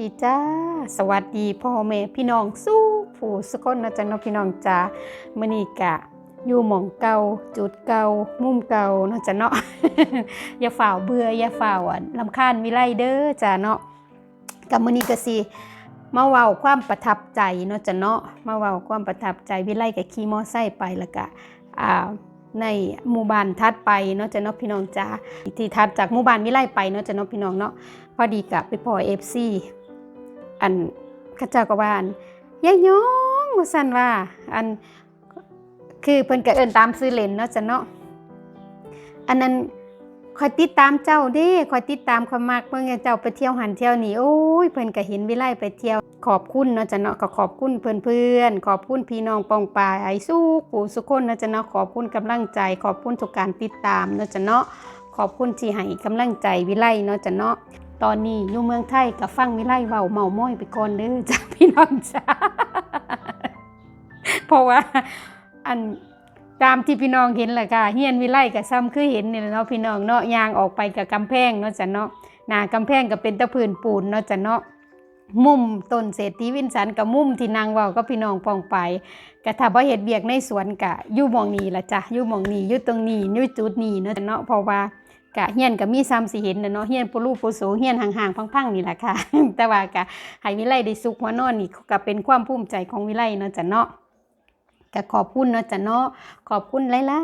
ดีจ้า สวัสดีพ่อแม่พี่น้องสู้ผู้สกลนะจ๊ะเน้องพี่น้องจ้ามื้อนี้กะอยู่หม่องเก่าจุดเก่ามุมเก่าเนาะจ้ะเนาะอย่าฝ่าวเบื่ออย่าฝ่าวอะลำคาญวิไลเด้อจ้าเนาะกับมื้อนี้ก็สิมาเว้าความประทับใจเนาะจ้ะเนาะมาเว้าความประทับใจวิไลก็ขี่มอไซค์ไปแล้วก็อ่าในหมู่บ้านทัดไปเนาะจ้ะเนาะพี่น้องจ้าที่ทัดจากหมู่บ้านวิไลไปเนาะจ้ะเนาะพี่น้องเนาะพอดีกับไปพอเอฟซี อันข้าเจ้าก็ว่าอันยายยองว่าสั่นว่าอันคือเพิ่นก็เอิ้นตามซื้อเลนเนาะจ้ะเนาะอันนั้นคอยติดตามเจ้าเด้คอยติดตามความมักเมื่อเจ้าไปเที่ยวหันเที่ยวนี่โอ้ยเพิ่นก็เห็นวิไลไปเที่ยวขอบคุณเนาะจ้ะเนาะก็ขอบคุณเพื่อนๆขอบคุณพี่น้องปองปายไอ้สู้ปู่สุคนเนาะจ้ะเนาะขอบคุณกำลังใจ ขอบคุณทุกการติดตามเนาะจ้ะเนาะขอบคุณที่ให้กำลังใจวิไลเนาะจ้ะเนาะ ตอนนี้อยู่เมืองไทยกับฟังวิไลเว้าเมาม้อยไปก่อนเด้อจ้าพี่น้องจ้าเพราะว่าอันตามที่พี่น้องเห็นแหละค่ะเฮียนวิไลกับซ้ำคือเห็นเนี่ยเนาะพี่น้องเนาะยางออกไปกับกำแพงเนาะจ้ะเนาะหน้ากำแพงก็เป็นตะพื้นปูนเนาะจ้ะเนาะมุมต้นเศรษฐีวินสันกับมุมที่นางเว้าก็พี่น้องปองไปกะถ้าบ่เฮ็ดเบียกในสวนกะยู่มองนี้ละจ้ะยู่มองนี้ยู่ตรงนี้ยู่จุดนี้เนาะจะเนาะเพราะว่า กะเฮียนก็มีซ้ำสิเห็นนะเนาะเฮียนปูรูปูโสเฮียนห่างๆพังๆนี่แหละค่ะ แต่ว่ากะให้วิไลได้สุขหัวนอนนี่ก็เป็นความภูมิใจของวิไลเนาะจ้ะเนาะก็ขอบคุณเนาะจ้ะเนาะขอบคุณหลา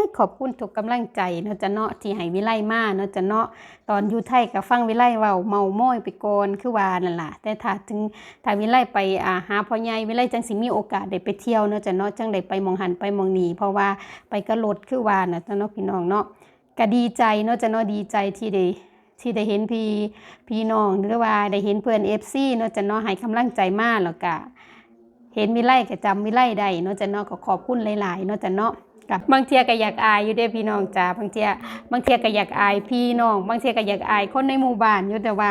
ยๆขอบคุณทุกกำลังใจเนาะจ้ะเนาะที่ให้วิไลมาเนาะจ้ะเนาะตอนอยู่ไทยก็ฟังวิไลเว้าเมาม้อยไปก่อนคือว่านั่นล่ะแต่ถ้าถึงถ้าวิไลไปอ่าหาพ่อใหญ่วิไลจังสิมีโอกาสได้ไปเที่ยวเนาะจ้ะเนาะจังได้ไปมองหันไปมองนีเพราะว่าไปกระโดดคือว่าน่ะจ้ะเนาะพี่น้องเนาะ ก็ดีใจเนาะจะเนาะดีใจที่ได้ที่ได้เห็นพี่พี่น้องหรือว่าได้เห็นเพื่อนเอฟซีเนาะจะเนาะให้กำลังใจมากแล้วก็เห็นวิไลก็จำวิไลได้เนาะจะเนาะก็ขอบคุณหลายๆเนาะจะเนาะกับบางเทียก็อยากอายอยู่เด้พี่น้องจ้าบางเทียบางเทียก็อยากอายพี่น้อง บางเทียก็อยากอายคนในหมู่บ้านอยู่แต่ว่า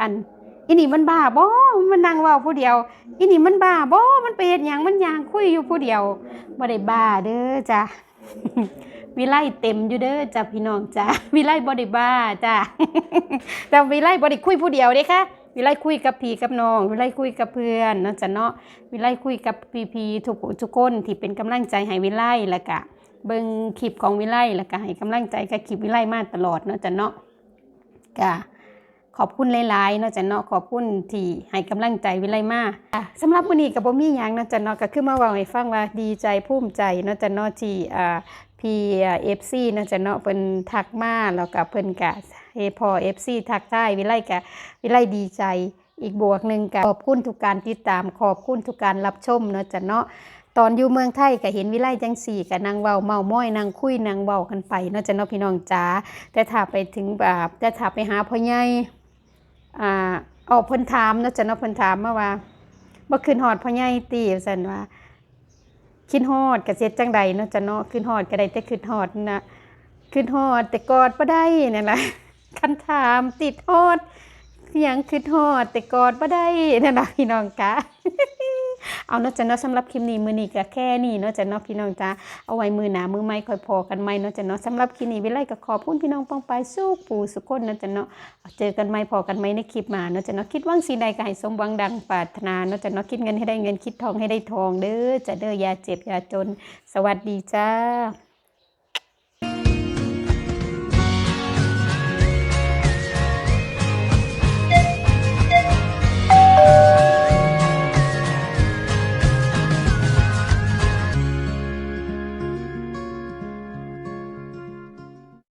อันอีนี่มันบ้าบ่มันนั่งว้าผู้เดียว อีนี่มันบ้าบ่มันไปเฮ็ดหยังมันยางคุยอยู่ผู้เดียวบ่ได้บ้าเด้อจ้า วิไลเต็มอยู่เด้อจ้าพี่น้องจ้าวิไลบอดี้บ้าจ้าแต่วิไลบอดี้คุยผู้เดียวเด้ค่ะวิไลคุยกับพี่กับน้อง วิไลคุยกับเพื่อนเนาะจ้ะเนาะวิไลคุยกับพี่พีทุกทุกคนที่เป็นกำลังใจให้วิไลแล้วก็เบิ่งคลิปของวิไลแล้วก็ให้กำลังใจกับคลิปวิไลมาตลอดเนาะจ้ะเนาะก็ ขอบคุณหลายๆเนาะจ้ะเนาะขอบคุณที่ให้กำลังใจวิไลมาอะสำหรับวันนี้ก็บ่มีหยังเนาะจ้ะเนาะก็คือมาเว้าให้ฟังว่าดีใจภูมิใจเนาะจ้ะเนาะที่อ่าพี่เอฟซีเนาะจะเนาะเพิ่นทักมาแล้วก็เพิ่นกะเฮพอเอฟซีทักทายวิไลกะวิไลดีใจอีกบวกหนึ่งกะขอบคุณทุกการติดตามขอบคุณทุกการรับชมเนาะจะเนาะตอนอยู่เมืองไทยก็เห็นวิไลจังสี่กับนางเว้าเมาม้อยนางคุยนางเว้ากันไปเนาะจะเนาะพี่น้องจ๋าแต่ถ้าไปถึงแบบแต่ถ้าไปหาพ่อใหญ่ อ่าออกเพิ่นถามเนาะจะเนาะเพิ่นถามมาว่าบ่ขึ้นฮอดพ่อใหญ่ติซั่นว่าขึ้นฮอดกระเซ็ดจังใดเนาะจะเนาะขึ้นฮอดก็ได้แต่ขึ้นฮอดนะขึ้นฮอดแต่กอดบ่ได้นั่นแหละคันถามติดฮอดอหยังขึ้นฮอดแต่กอดบ่ได้นั่นล่ะพี่น้องกะ เอาเนาะจะเนาะสำหรับคลิปนี้มือนี้ก็แค่นี้เนาะจะเนาะพี่น้องจ้าเอาไว้มือหนามือไม่ค่อยพอกันใหม่เนาะจะเนาะสำหรับคลิปนี้วิไลก็ขอบคุณพี่น้องปองไปสู้ปู่สุคนเนาะจะเนาะเจอกันใหม่พอกันใหม่ในคลิปมาเนาะจะเนาะคิดว่างสีใดก็ให้สมหวังดังปรารถนาเนาะจะเนาะคิดเงินให้ได้เงินคิดทองให้ได้ทองเด้อจะเด้อยาเจ็บยาจน สวัสดีจ้า